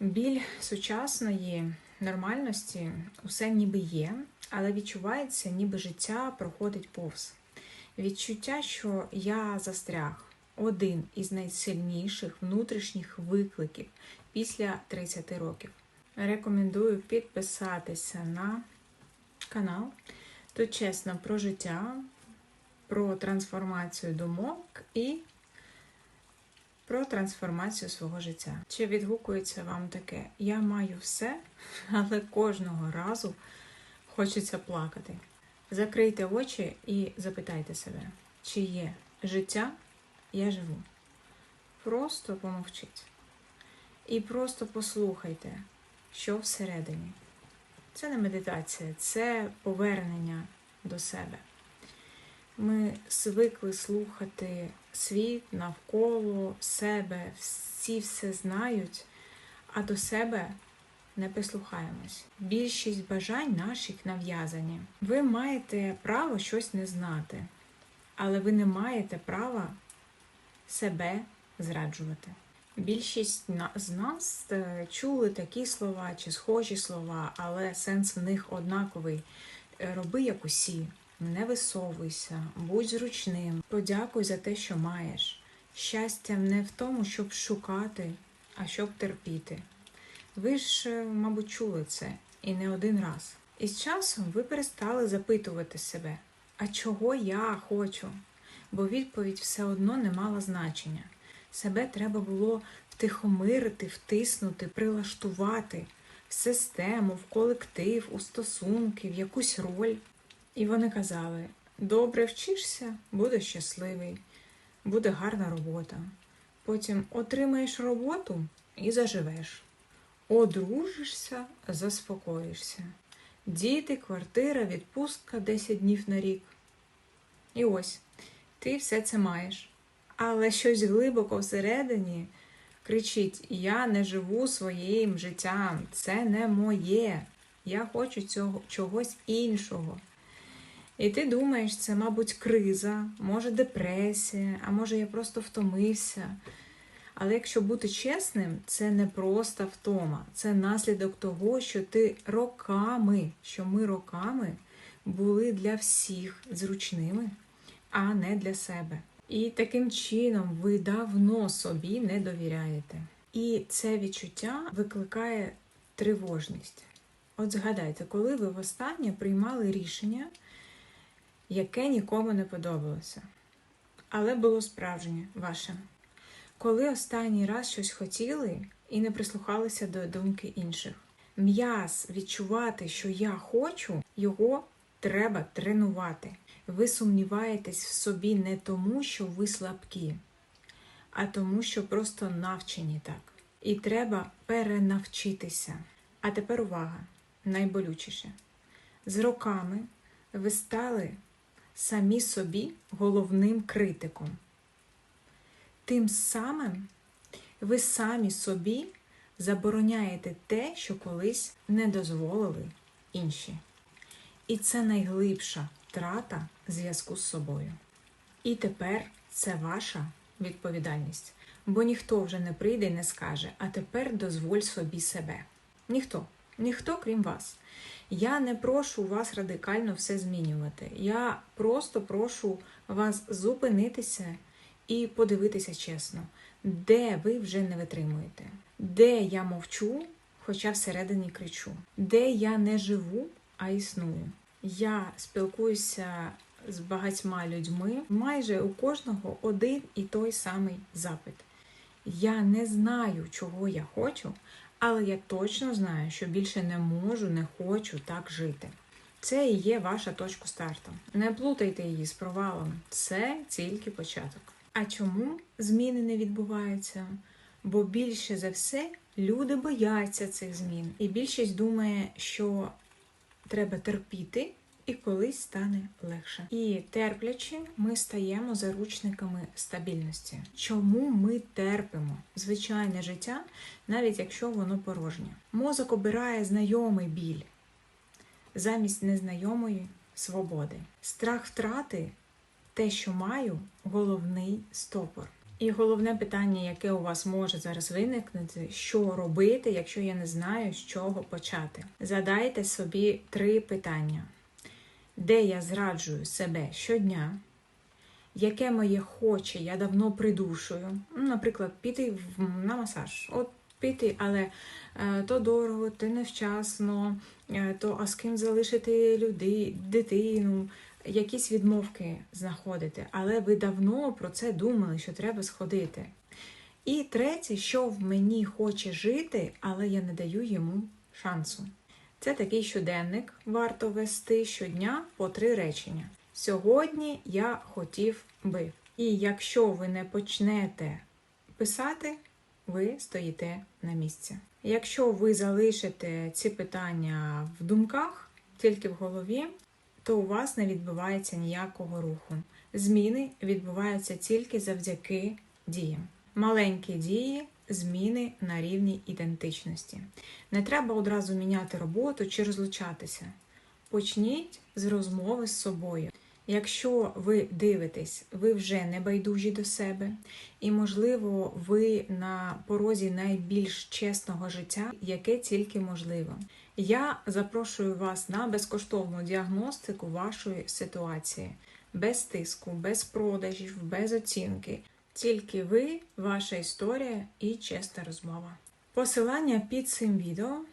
Біль сучасної нормальності усе ніби є, але відчувається, ніби життя проходить повз. Відчуття, що я застряг один із найсильніших внутрішніх викликів після 30 років. Рекомендую підписатися на канал. Тут чесно про життя, про трансформацію думок і про трансформацію свого життя. Чи відгукується вам таке? Я маю все, але кожного разу хочеться плакати. Закрийте очі і запитайте себе, чи є життя, я живу. Просто помовчіть. І просто послухайте, що всередині. Це не медитація, це повернення до себе. Ми звикли слухати світ навколо себе, всі все знають, а до себе не прислухаємось. Більшість бажань наших нав'язані. Ви маєте право щось не знати, але ви не маєте права себе зраджувати. Більшість з нас е, чули такі слова чи схожі слова, але сенс в них однаковий. Е, Роби як усі, не висовуйся, будь зручним, подякуй за те, що маєш. Щастя не в тому, щоб шукати, а щоб терпіти. Ви ж, е, мабуть, чули це і не один раз. І з часом ви перестали запитувати себе, а чого я хочу? Бо відповідь все одно не мала значення. Себе треба було втихомирити, втиснути, прилаштувати в систему, в колектив, у стосунки, в якусь роль. І вони казали: добре вчишся, будеш щасливий, буде гарна робота. Потім отримаєш роботу і заживеш. Одружишся, заспокоїшся. Діти, квартира, відпустка 10 днів на рік. І ось ти все це маєш. Але щось глибоко всередині кричить: Я не живу своїм життям, це не моє. Я хочу цього чогось іншого. І ти думаєш, це, мабуть, криза, може депресія, а може я просто втомився. Але якщо бути чесним, це не просто втома, це наслідок того, що ти роками, що ми роками були для всіх зручними, а не для себе. І таким чином ви давно собі не довіряєте. І це відчуття викликає тривожність. От згадайте, коли ви востаннє приймали рішення, яке нікому не подобалося, але було справжнє ваше. Коли останній раз щось хотіли і не прислухалися до думки інших. М'яз відчувати, що я хочу, його треба тренувати. Ви сумніваєтесь в собі не тому, що ви слабкі, а тому, що просто навчені так. І треба перенавчитися. А тепер увага, найболючіше. З роками ви стали самі собі головним критиком. Тим самим ви самі собі забороняєте те, що колись не дозволили інші. І це найглибша втрата зв'язку з собою. І тепер це ваша відповідальність, бо ніхто вже не прийде і не скаже, а тепер дозволь собі себе. Ніхто, ніхто крім вас. Я не прошу вас радикально все змінювати. Я просто прошу вас зупинитися і подивитися чесно, де ви вже не витримуєте, де я мовчу, хоча всередині кричу, де я не живу, а існую. Я спілкуюся з багатьма людьми. Майже у кожного один і той самий запит. Я не знаю, чого я хочу, але я точно знаю, що більше не можу, не хочу так жити. Це і є ваша точка старту. Не плутайте її з провалом. Це тільки початок. А чому зміни не відбуваються? Бо більше за все люди бояться цих змін. І більшість думає, що треба терпіти, і колись стане легше. І терплячи, ми стаємо заручниками стабільності. Чому ми терпимо звичайне життя, навіть якщо воно порожнє? Мозок обирає знайомий біль замість незнайомої свободи. Страх втрати те, що маю, головний стопор. І головне питання, яке у вас може зараз виникнути, що робити, якщо я не знаю, з чого почати. Задайте собі три питання: де я зраджую себе щодня? Яке моє хоче, я давно придушую. Ну, Наприклад, піти на масаж. От піти, але е, то дорого, то невчасно, е, то а з ким залишити людей, дитину, якісь відмовки знаходите. Але ви давно про це думали, що треба сходити. І третє, що в мені хоче жити, але я не даю йому шансу. Це такий щоденник варто вести щодня по три речення. Сьогодні я хотів би. І якщо ви не почнете писати, ви стоїте на місці. Якщо ви залишите ці питання в думках, тільки в голові, то у вас не відбувається ніякого руху. Зміни відбуваються тільки завдяки діям. Маленькі дії, зміни на рівні ідентичності. Не треба одразу міняти роботу чи розлучатися. Почніть з розмови з собою. Якщо ви дивитесь, ви вже не байдужі до себе, і, можливо, ви на порозі найбільш чесного життя, яке тільки можливо. Я запрошую вас на безкоштовну діагностику вашої ситуації, без тиску, без продажів, без оцінки. Тільки ви, ваша історія і чесна розмова. Посилання під цим відео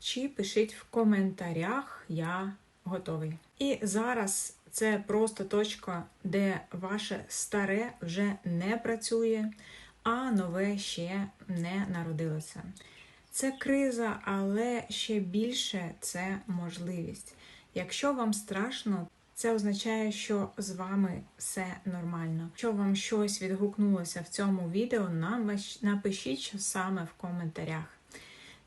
чи пишіть в коментарях Я готовий. І зараз це просто точка, де ваше старе вже не працює, а нове ще не народилося. Це криза, але ще більше це можливість. Якщо вам страшно, це означає, що з вами все нормально. Якщо вам щось відгукнулося в цьому відео, напишіть що саме в коментарях.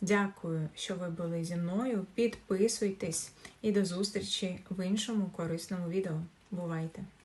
Дякую, що ви були зі мною. Підписуйтесь і до зустрічі в іншому корисному відео. Бувайте!